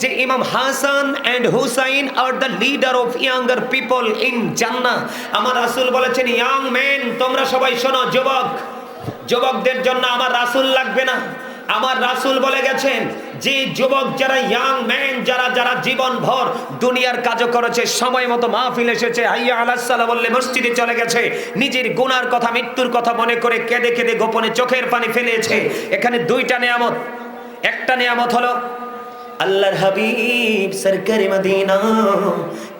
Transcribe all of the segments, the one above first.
যে Imam Hasan and Hussain are the leader of younger people in Jannah আমার রাসূল বলেছেন ইয়াং মেন তোমরা সবাই শোনো, যুবক, যুবকদের জন্য আমার রাসূল লাগবে না। আমার রাসূল বলে গেছেন, যে যুবক যারা ইয়াং ম্যান যারা যারা জীবন ভর দুনিয়ার কাজও করেছে, সময় মতো মাহফিল এসেছে, হাইয়া আলাহ বললে মসজিদে চলে গেছে, নিজের গুনার কথা, মৃত্যুর কথা মনে করে কেঁদে কেঁদে গোপনে চোখের পানি ফেলেছে। এখানে দুইটা নিয়ামত। একটা নিয়ামত হলো আল্লাহর হাবিব সরকারি মদিনা।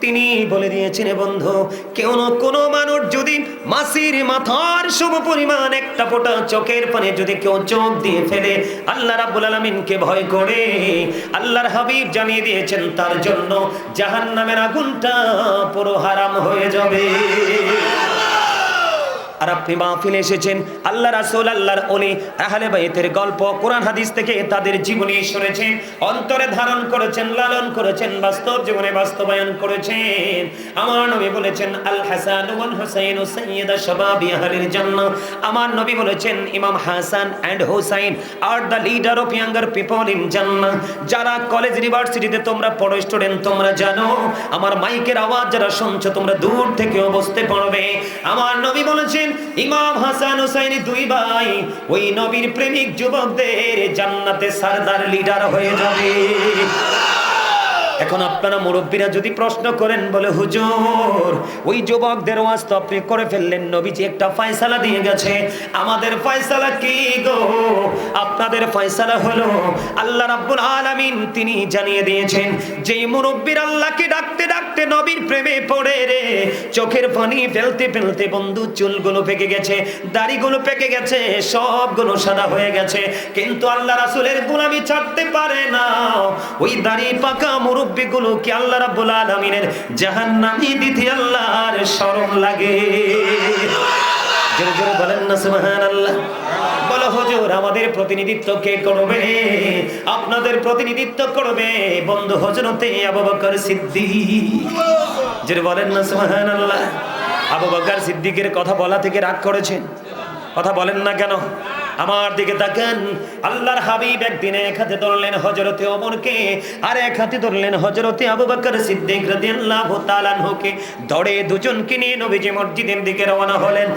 তিনি বলে দিয়েছেন, "এ বন্ধু, কেউ না, কোনো মানুষ যদি মাসির মাথার সম পরিমাণ একটা ফোঁটা চোখের পানে যদি কেউ চোখ দিয়ে ফেলে, আল্লাহ রাব্বুল আলামিনকে ভয় করে। আল্লাহর হাবিব জানিয়ে দিয়েছেন, তার জন্য জাহান্নামের আগুনটা পুরো হারাম হয়ে যাবে। আর আপনি মাহফিলে এসেছেন। আল্লাহ রাসূল, আল্লাহর ওলি, আহলে বাইতের গল্প, কোরআন, হাদিস থেকে তাদের জীবনী শুনেছেন অন্তরে ধারণ করেছেন, লালন করেছেন, বাস্তব জীবনে বাস্তবায়ন করেছেন। আমার নবী বলেছেন, আল হাসান ওয়াল হুসাইন ও সাইয়্যিদা শাবাবি আহলিল জান্নাহ। আমার নবী বলেছেন, imam Hasan and Husain are the leader of younger people in জান্নাহ। যারা কলেজ, ইউনিভার্সিটিতে তোমরা পড়ো, স্টুডেন্ট তোমরা জানো, আমার মাইকের আওয়াজ যারা শুনছো, তোমরা দূর থেকেও বুঝতে পারবে আমার নবী বলেছেন ইমাম হাসান হুসাইন দুই ভাই ওই নবীর প্রেমিক যুবকদের জান্নাতে সারদার লিডার হয়ে যাবে। এখন আপনারা মুরব্বীরা যদি প্রশ্ন করেন, বলে, হুজুর, ওই যুবকদের ওয়াজ তো আপনি করে ফেললেন নবীজি, একটা ফয়সালা দিয়ে গেছে। আমাদের ফয়সালা কি গো? আপনাদের ফয়সালা হলো, আল্লাহ রাব্বুল আলামিন তিনি জানিয়ে দিয়েছেন যে মুরব্বীর আল্লাহকে ডাকতে ডাকতে নবীর প্রেমে পড়ে রে, চোখের পানি ফেলতে ফেলতে বন্ধু চুলগুলো পেকে গেছে, দাড়িগুলো পেকে গেছে, সবগুলো সাদা হয়ে গেছে। কিন্তু আল্লাহ রাসূলের গোলামি ছাড়তে পারে না। ওই দাড়ি পাকা মুরব্বিগুলো কি আল্লাহ রাব্বুল আলামিনের জাহান্নামী দিতে আল্লাহর শরম লাগে। জোরে জোরে বলেন না, সুবহানাল্লাহ। আমাদের আপনাদের প্রতিনিধিত্ব করবে বন্ধু সিদ্দিক। বলেন সিদ্দিকের কথা বলা থেকে রাগ করেছেন। কথা বলেন না কেন? আমার দিকে তাকান। আল্লাহর হাবিব একদিনে এক হাতে ধরলেন হজরতে ওমরকে, আর এক হাতে ধরলেন হজরতে আবু বকর সিদ্দিক রাদিয়াল্লাহু তাআলা আনহুকে। ধরে দুজনকে নিয়ে নবীজি মসজিদের দিকে রওনা হলেন।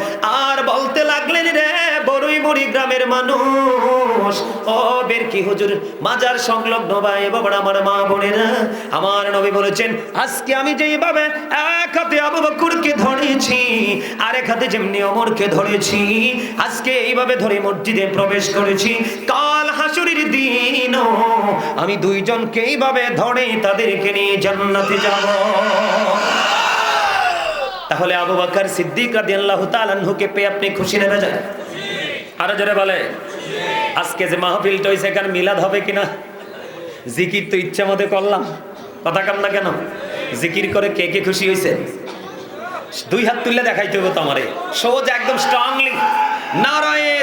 আর বলতে লাগলেন, রে বড়ই বড়ি গ্রামের মানুষ, ও বের কি হুজুর, মাজার সংলগ্ন ভাই বাবা আমার মা বোনেরা। আমার নবী বলেছেন, আজকে আমি যেইভাবে এক হাতে আবু বকরকে ধরেছি আর এক হাতে যেমনি ওমরকে ধরেছি, আজকে এইভাবে ধরে মসজিদে প্রবেশ করেছি। কাল হাসুরির দিন আমি দুইজনকে এইভাবে ধরে তাদেরকে নিয়ে জান্নাতে যাব। তাহলে আবু বকর সিদ্দিক রাদিয়াল্লাহু তাআলা আনহুকে পেয়ে আপনি খুশি নেবে যায়? আরও জোরে বলে। আজকে যে মাহফিলটা হয়েছে, এখানে মিলাদ হবে কিনা? জিকির তো ইচ্ছা মতো করলাম। কথা কাম না কেন? জিকির করে কে কে খুশি হয়েছে? দুই হাত তুললে দেখাইতে হবে তোমারে। সোজা একদম স্ট্রংলি নারায়ে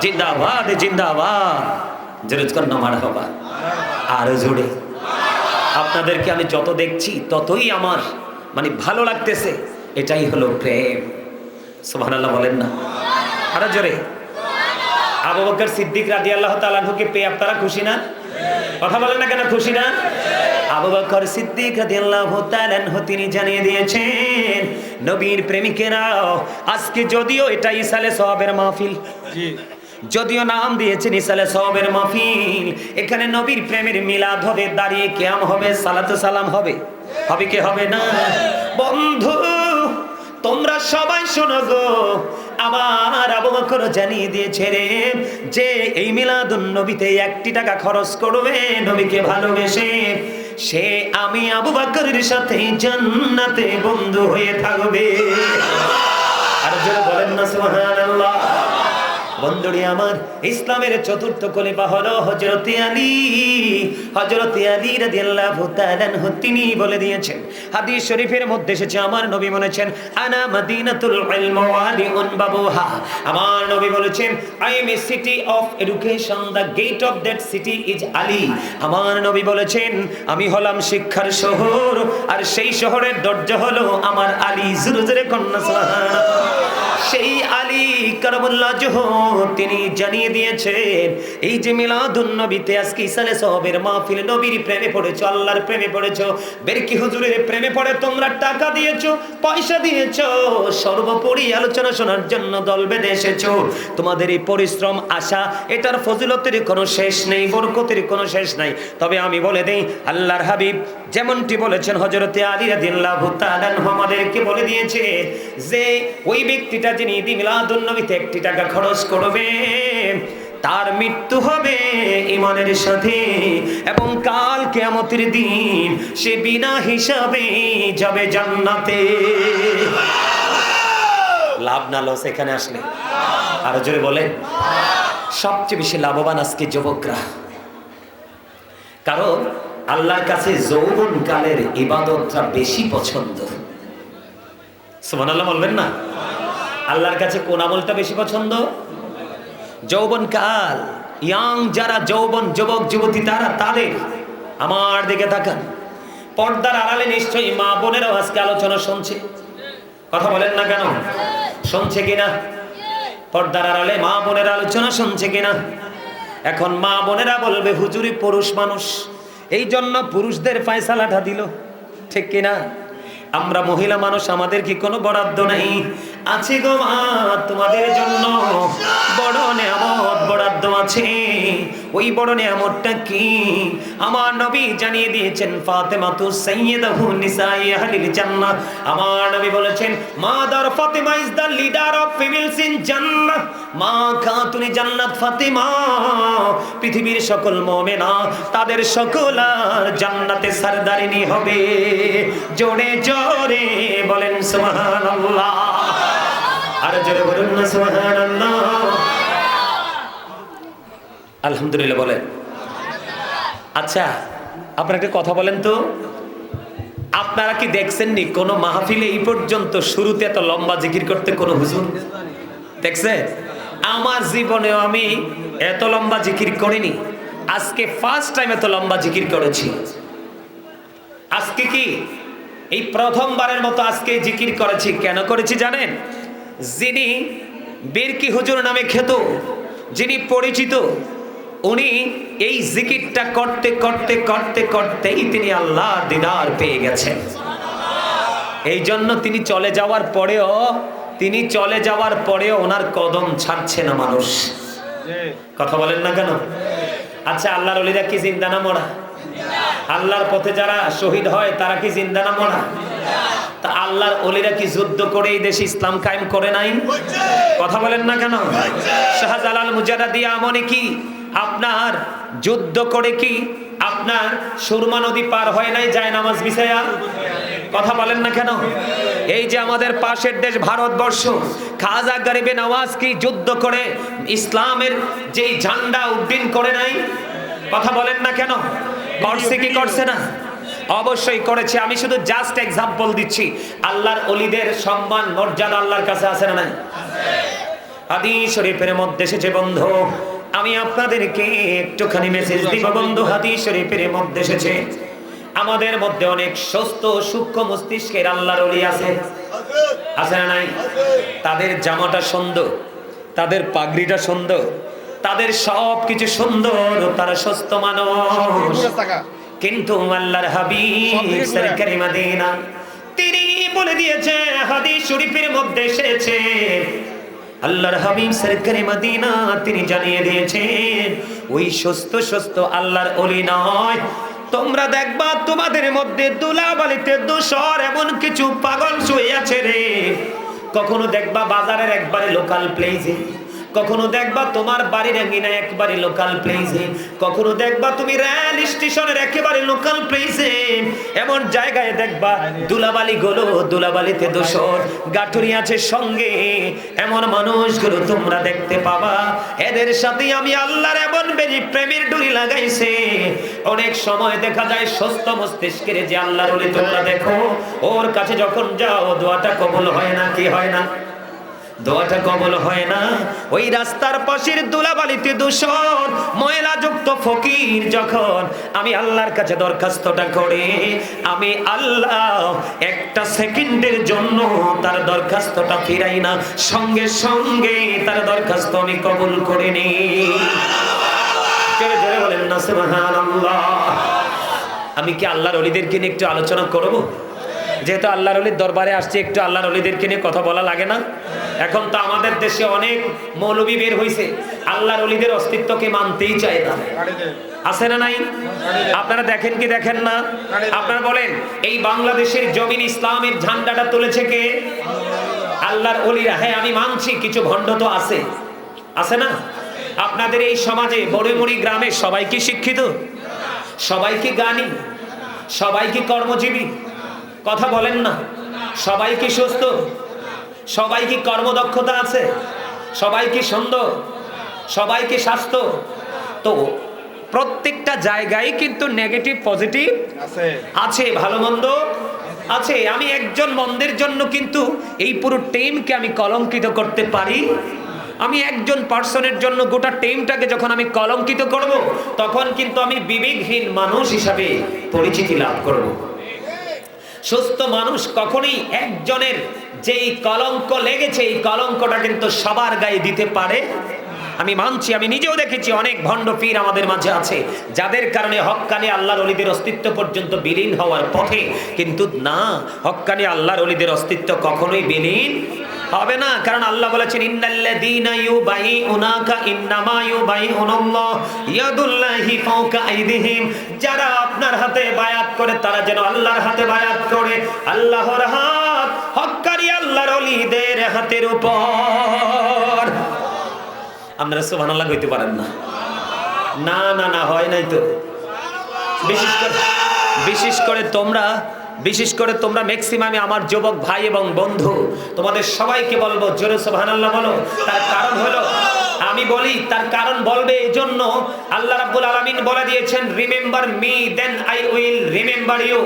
জিন্দাবাদ জিন্দাবাদ। জোরে কর না, মারহাবা। আরও জোরে। আপনাদেরকে আমি যত দেখছি, ততই আমার মানে ভালো লাগতেছে। এটাই হলো প্রেম। সুবহানাল্লাহ বলেন না। আরও জোরে। আবু বকর সিদ্দিক রাদিয়াল্লাহু তাআলা আনহুকে পেয়ে আপনারা খুশি না? কথা বলেন না কেন, খুশি না? আবু বকর সিদ্দিক রাদিয়াল্লাহু তাআলা তিনি জানিয়ে দিয়েছেন নবীর প্রেমিকেরাও আজকে যদিও এটা ইসালে সওয়াবের মাহফিল যদিও নাম দিয়েছেন ইসালে সওয়াবের মাহফিল এখানে নবীর প্রেমের মিলাদ হবে দাঁড়িয়ে কিয়াম হবে সালাতু সালাম হবে হবে কি হবে না? বন্ধু তোমরা সবাই শোনো গো আমার আবু বকর জানিয়ে দিয়েছে রে যে এই মিলাদুন নবীতে একটি টাকা খরচ করবে নবীকে ভালোবেসে সে আমি আবু বাকরের সাথে জান্নাতে বন্ধু হয়ে থাকবে। আর যারা বলেন না সুবহানাল্লাহ। বন্ধুরি আমার, ইসলামের চতুর্থ কলিপা হলো হজরতে আলী। হজরতে আলী রাদিয়াল্লাহু তাআলা তিনি বলে দিয়েছেন, হাদিস শরীফের মধ্যে এসেছে, আমার নবী বলেছেন, আনা মাদিনাতুল ইলম ওয়ালিউন বাবুহা। আমার নবী বলেছেন I am a city of education the gate of that city is Ali. আমার নবী বলেছেন, আমি হলাম শিক্ষার শহর, আর সেই শহরের দরজা হলো আমার আলী। জোরে জোরে কন্যা, সুবহানাল্লাহ সেই আলী কারামুল্লাহ জোহর তিনি জানিয়ে দিয়েছেন, এই যে মিলাদুন নবীতে আজকে ইসালে সাহাবের মাহফিল, নবীর প্রেমে আল্লাহর প্রেমে বেরকি হুজুরের প্রেমে পড়ে তোমরা টাকা দিয়েছ, পয়সা দিয়েছ, সর্বোপরি আলোচনা শোনার জন্য দল বেঁধে এসেছ। তোমাদের এই পরিশ্রম, আশা, এটার ফজিলতের কোনো শেষ নেই, বরকতের কোনো শেষ নাই। তবে আমি বলে দেই, আল্লাহর হাবিব যেমনটি বলেছেন হজরতে আলী রাদিয়াল্লাহু তাআলা আনহু, আমাদেরকে বলে দিয়েছে যে, ওই ব্যক্তিটা যিনি ঈদ মিলাদুন নবীতে একটি টাকা খরচ করবে, তার মৃত্যু হবে ইমানের সাথে এবং কাল কেয়ামতের দিন সে বিনা হিসাবে যাবে জান্নাতে। লাভ না লস এখানে আসলে। আরও জোরে বলে সবচেয়ে বেশি লাভবান আজকে যুবকরা। কারণ আল্লাহর কাছে যৌবন কালের ইবাদতটা বেশি পছন্দ। সুবহানাল্লাহ বলবেন না? আল্লাহর কাছে কোন আমলটা বেশি পছন্দ? যৌবন কাল। ইয়াং যারা যৌবন যুবক, যুবতী, তারা তাদের। আমার দিকে তাকান। পর্দার আড়ালে নিশ্চয়ই মা বোনেরাও আজকে আলোচনা শুনছে। কথা বলেন না কেন? শুনছে কিনা? পর্দার আড়ালে মা বোনের আলোচনা শুনছে কিনা? এখন মা বোনেরা বলবে, হুজুরি পুরুষ মানুষ এই জন্য পুরুষদের ফায়সালাটা দিল। ঠিক কিনা? আমরা মহিলা মানুষ, আমাদের কি কোনো বরাদ্দ নাই? আছে গো মা, তোমাদের জন্য। বড় নেয়ামত, বরাদ্দ আছে। ওই বড় নেয়ামতটা কি? আমার নবী জানিয়ে দিয়েছেন ফাতেমা তু সাইয়্যিদাহু নিসাই আহলিল জান্নাহ। আমার নবী বলেছেন, mother Fatima is the leader of females in জান্নাহ। মা খাতুনি জান্নাত ফাতেমা। পৃথিবীর সকল মুমিনা, তাদের সকল আর জান্নাতে সরদারিনী হবে। জোরে জোরে বলেন, সুবহানাল্লাহ। আলহামদুলিল্লাহ, বলেন। আচ্ছা আপনারা একটা কথা বলেন তো। আপনারা কি দেখছেননি? কোন মাহফিলে এই পর্যন্ত শুরুতে এত লম্বা জিকির করতে কোনো হুজুর? দেখছে? আমার জীবনেও আমি এত লম্বা জিকির করিনি। আজকে ফার্স্ট টাইম এত লম্বা জিকির করেছি। আজকে কি? এই প্রথমবারের মতো আজকে জিকির করেছি। কেন করেছি জানেন? যিনি বীরকি হুজুর নামে খেত যিনি পরিচিত উনি এই জিকিরটা করতে করতে করতে করতেই তিনি আল্লাহ দিদার পেয়ে গেছেন। এই জন্য তিনি চলে যাওয়ার পরেও তিনি চলে যাওয়ার পরেও ওনার কদম ছাড়ছে না মানুষ। কথা বলেন না কেন? আচ্ছা আল্লাহর অলিরা কি জিন্দা না মরা? আল্লাহর পথে যারা শহীদ হয়, তারা কি জিন্দা না মরা? তা আল্লাহর অলিরা কি যুদ্ধ করে এই দেশে ইসলাম কায়েম করে নাই? কথা বলেন না কেন? শাহজালাল মুজারাদি আমনে কি আপনার যুদ্ধ করে কি আপনার সুরমা নদী পার হয় নাই, যায় নামাজ বিছায়া? কথা বলেন না কেন? এই যে আমাদের পাশের দেশ ভারতবর্ষ, খাজা গরিবে নওয়াজ কি যুদ্ধ করে ইসলামের যেই ঝান্ডা উড্ডীন করে নাই? কথা বলেন না কেন? করছে কি করছে না? অবশ্যই করেছে। আমি শুধু জাস্ট এক্সাম্পল দিচ্ছি। আল্লাহর অলিদের সম্মান মর্যাদা আল্লাহর কাছে আছে না নাই? হাদিস শরীফের মধ্যে এসেছে বন্ধু। আমি আপনাদেরকে একটুখানি মেসেজ দিব বন্ধু। হাদিস শরীফের মধ্যে এসেছে। আমাদের মধ্যে অনেক সুস্থ সূক্ষ্ম মস্তিষ্কের আল্লাহর অলি আছে। আছে না নাই? তাদের জামাটা সুন্দর তাদের পাগড়িটা সুন্দর তাদের সব কিছু সুন্দর তারা সুস্থ মানুষ। কিন্তু আল্লাহর হাবিব সরকারি মদিনা তিনি বলে দিয়েছে হাদিস শরীফের মধ্যে এসেছে। আল্লাহর হাবিব সরকারি মদিনা তিনি জানিয়ে দিয়েছেন ওই সুস্থ সুস্থ আল্লাহর অলি নয়। তোমরা দেখবা তোমাদের মধ্যে দুলাবালিতে দোষর এমন কিছু পাগল শুয়ে আছে রে। কখনো দেখবা বাজারের একবারে লোকাল প্লেসে কখনো দেখবা তোমার বাড়ির আঙ্গিনায় একবারে লোকাল প্লেসে কখনো দেখবা তুমি রেল স্টেশনের একেবারে লোকাল প্লেসে এমন জায়গায় দেখবা দুলাবালি গুলো, দুলাবালিতে দোষর গাঠুরি আছে সঙ্গে। এমন মানুষগুলো তোমরা দেখতে পাবা। এদের সাথে আমি আল্লাহর এমন বেরি প্রেমের ডুরি লাগাইছে। অনেক সময় দেখা যায় সুস্থ মস্তিষ্কের যে আল্লাহর তোমরা দেখো, ওর কাছে যখন যাও, দোয়াটা কবুল হয় না, কি হয় না? দোয়াটা কবল হয় না। ওই রাস্তার পাশের দুলাবালিতে দূষণ, ময়লাযুক্ত ফকির যখন আমি আল্লাহর কাছে দরখাস্তটা করে, আমি আল্লাহ একটা সেকেন্ডের জন্য তার দরখাস্তটা ফিরাই না, সঙ্গে সঙ্গে তার দরখাস্ত আমি কবুল করে নিই। বলেন না আমি কি আল্লাহর অলিদেরকে নিয়ে একটু আলোচনা করব? যেহেতু আল্লাহর অলির দরবারে আসছে, একটু আল্লাহর অলিদেরকে নিয়ে কথা বলা লাগে না। এখন তো আমাদের দেশে অনেক মৌলবী বের হয়েছে আল্লাহর অলিদের অস্তিত্বকে মানতেই চায় না। আছে না নাই? আপনারা দেখেন কি দেখেন না? আপনারা বলেন, এই বাংলাদেশের জমিন ইসলামের ঝান্ডাটা তুলেছে কে? আল্লাহর অলিরা। হ্যাঁ আমি মানছি, কিছু ভণ্ড তো আছে। আছে না? আপনাদের এই সমাজে, বড়েমুড়ি গ্রামে সবাই কি শিক্ষিত? সবাই কি গানি সবাই কি কর্মজীবী? কথা বলেন না। সবাই কি সুস্থ? সবাই কি কর্মদক্ষতা আছে? সবাই কি সুন্দর? সবাই কি স্বাস্থ্য? তো প্রত্যেকটা জায়গায় কিন্তু নেগেটিভ পজিটিভ আছে। আছে ভালো মন্দ আছে। আমি একজন মন্দের জন্য কিন্তু এই পুরো টিমকে আমি কলঙ্কিত করতে পারি। আমি একজন পার্সনের জন্য গোটা টেমটাকে যখন আমি কলঙ্কিত করব তখন কিন্তু আমি বিবেকহীন মানুষ হিসাবে পরিচিতি লাভ করব। সুস্থ মানুষ কখনোই একজনের যেই কলঙ্ক লেগেছে, এই কলঙ্কটা কিন্তু সবার গায়ে দিতে পারে। আমি মানছি, আমি নিজেও দেখেছি অনেক ভণ্ড পীর আমাদের মাঝে আছে, যাদের কারণে হক্কানি আল্লাহর অলিদের অস্তিত্ব পর্যন্ত বিলীন হওয়ার পথে। কিন্তু না, হক্কানি আল্লাহর অলিদের অস্তিত্ব কখনোই বিলীন হবে না, কারণ আল্লাহ বলেছেন, ইন্নাল্লাযীনা ইউবাইউনাকা ইন্নামা ইউবাইউনাল্লাহ ইয়াদুল্লাহি ফাওকা আইদিহিম। যারা আপনার হাতে বায়াত করে, তারা যেন আল্লাহর হাতে বায়াত করে। আল্লাহর হাত হক্কানি আল্লাহর ওলিদের হাতের উপর। আপনারা সুবহানাল্লাহ কইতে পারেন না। না না না, হয় নাই তো। বিশেষ করে বিশেষ করে তোমরা বিশেষ করে তোমরা ম্যাক্সিমামে আমার যুবক ভাই এবং বন্ধু, তোমাদের সবাইকে বলব, জোরে সোহান বলো। তার কারণ হলো আমি বলি, তার কারণ বলবে এই জন্য আল্লাহ রাব্বুল আলামিন বলে দিয়েছেন remember me then I will remember you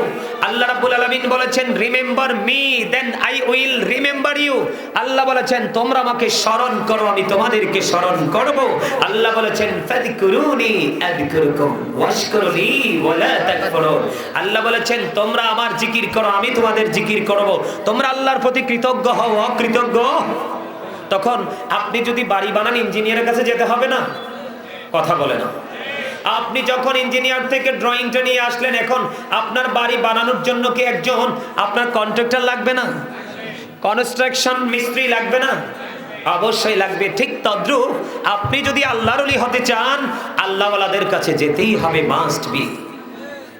আল্লাহ রাব্বুল আলামিন বলেছেন remember me then I will remember you আল্লাহ বলেছেন, তোমরা আমাকে স্মরণ করো, আমি তোমাদেরকে স্মরণ করব। আল্লাহ বলেছেন ফাযকুরুনি আযকুরুকুম ওয়াশকুরুনি ওয়ালা তাকফুরুন আল্লাহ বলেছেন, তোমরা আমার জিকির করো, আমি তোমাদের জিকির করব। তোমরা আল্লাহর প্রতি কৃতজ্ঞ হও, অকৃতজ্ঞ? তখন আপনি যদি বাড়ি বানান, ইঞ্জিনিয়ারের কাছে যেতে হবে না? কথা বলে না। আপনি যখন ইঞ্জিনিয়ার থেকে ড্রয়িংটা নিয়ে আসলেন, এখন আপনার বাড়ি বানানোর জন্য কি একজন আপনার কন্ট্রাক্টর লাগবে না? কনস্ট্রাকশন মিস্ত্রি লাগবে না? অবশ্যই লাগবে। ঠিক তদ্রুপ আপনি যদি আল্লাহর অলি হতে চান, আল্লাহওয়ালাদের কাছে যেতেই হবে মাস্ট বি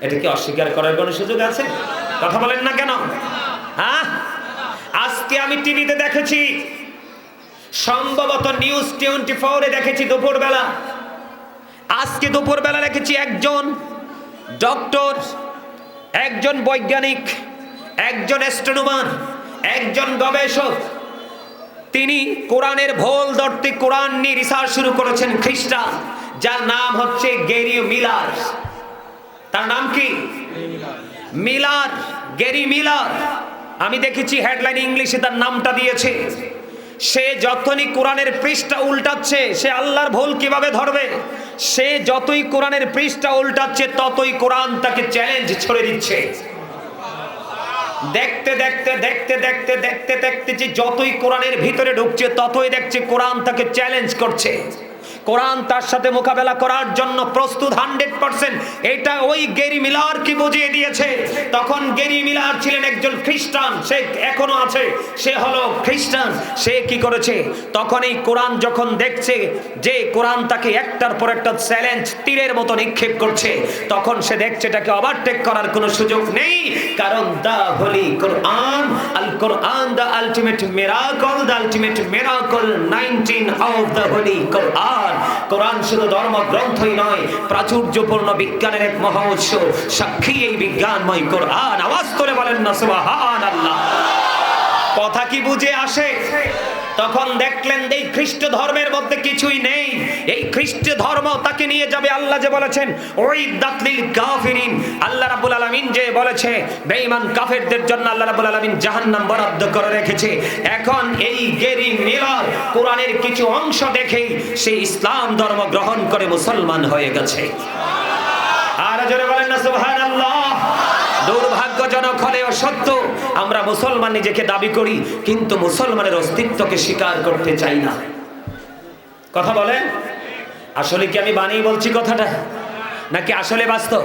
এটা কি অস্বীকার করার কোনো সুযোগ আছে? কথা বলেন না কেন? হ্যাঁ? আজকে আমি টিভিতে দেখেছি সম্ভবত নিউজ টোয়েন্টি ফোরে দেখেছি দুপুরবেলা। আজকে দুপুরবেলা দেখেছি একজন ডক্টর, একজন বৈজ্ঞানিক, একজন অ্যাস্ট্রোনমার, একজন গবেষক। তিনি কোরআনের ভোল ধরতে কোরআন নিয়ে রিসার্চ শুরু করেছেন খ্রিস্টান, যার নাম হচ্ছে গেরিও মিলার। তার নাম কি? Miller, Gerry Miller. আমি দেখেছি হেডলাইন ইংলিশে তার নামটা দিয়েছে। সে যতই কোরআনের পৃষ্ঠা উল্টাচ্ছে, সে আল্লাহর ভুল কীভাবে ধরবে? সে যতই কোরআনের পৃষ্ঠা উল্টাচ্ছে, ততই কোরআন তাকে চ্যালেঞ্জ ছড়ে দিচ্ছে। দেখতে দেখতে দেখতে দেখতে দেখতে দেখতে যে যতই কোরআনের ভিতরে ঢুকছে, ততই দেখছে কোরআন তাকে চ্যালেঞ্জ করছে। কোরআন তার সাথে মোকাবেলা করার জন্য প্রস্তুত হান্ড্রেড পার্সেন্ট। এটা ওই গেরি মিলার কি বুঝিয়ে দিয়েছে? তখন গেরি মিলার ছিলেন একজন খ্রিস্টান, সে এখনও আছে। সে হলো খ্রিস্টান, সে কি করেছে? তখন এই কোরআন যখন দেখছে যে কোরআন তাকে একটার পর একটা চ্যালেঞ্জ, তীরের মতো নিক্ষেপ করছে, তখন সে দেখছে এটাকে ওভারটেক করার কোনো সুযোগ নেই, কারণ the holy Quran, Al Quran the ultimate miracle the ultimate miracle 19 of the holy Quran. কোরআন শুধু ধর্মগ্রন্থই নয়, প্রাচুর্যপূর্ণ বিজ্ঞানের এক মহা উৎস। সাক্ষী এই বিজ্ঞানময় কোরআন। আওয়াজ করে বলেন না, সুবহানাল্লাহ। কথা কি বুঝে আসে? তখন দেখলেন এই খ্রিস্ট ধর্মের মধ্যে কিছুই নেই। এই খ্রিস্ট ধর্ম তাকে নিয়ে যাবে আল্লাহ যে বলেছেন ওই দাতলিল কাফিরিন। আল্লাহ রাব্বুল আলামিন যে বলেছে, বেঈমান কাফেরদের জন্য আল্লাহ রাব্বুল আলামিন জাহান্নাম বরাদ্দ করে রেখেছে। এখন এই গেরি মিলার কোরআনের কিছু অংশ দেখেই সে ইসলাম ধর্ম গ্রহণ করে মুসলমান হয়ে গেছে। আর জোরে বলেন না, সুবহানাল্লাহ। দুর্ভাগ্যজনক হলেও সত্য, আমরা মুসলমান নিজেকে দাবি করি, কিন্তু মুসলমানের অস্তিত্বকে স্বীকার করতে চাই না। কথা বলেন? আসলে কি আমি বানিয়ে বলছি কথাটা? নাকি আসলে বাস্তব?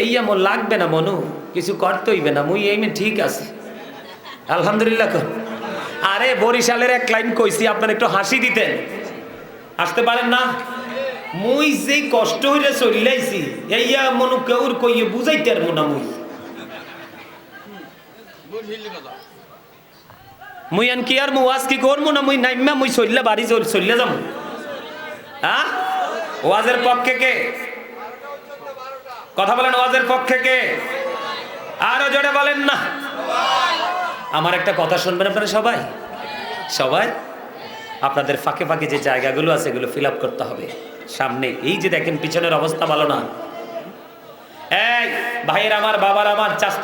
এই আমার লাগবে না মনু, কিছু করতে হইবে না, মুই এই ঠিক আছে। আলহামদুলিল্লাহ আরে বরিশালের এক লাইন কইছি, আপনার একটু হাসি দিতেন। আসতে পারেন না? মুই যে কষ্ট হইলে চলিলাইছি এইয়া মনু কেউর কইয়ে বুঝাইতে আর না মুই। মুই আন কি আর মুয়াজ কি করব না মুই নাইমা মুই চললে বাড়ি চল চললে যাব? হ্যাঁ ওয়াজের পক্ষে কে? কথা বলেন ওয়াজের পক্ষে কে? আরও জোরে বলেন না। আমার একটা কথা শুনবেন আপনারা সবাই? সবাই? আপনাদের ফাঁকে ফাঁকে যে জায়গাগুলো আছে এগুলো ফিল আপ করতে হবে। সামনে। এই যে দেখেন পিছনের অবস্থা ভালো না। এই ভাইয়ের আমার বাবার আমার চাস্ত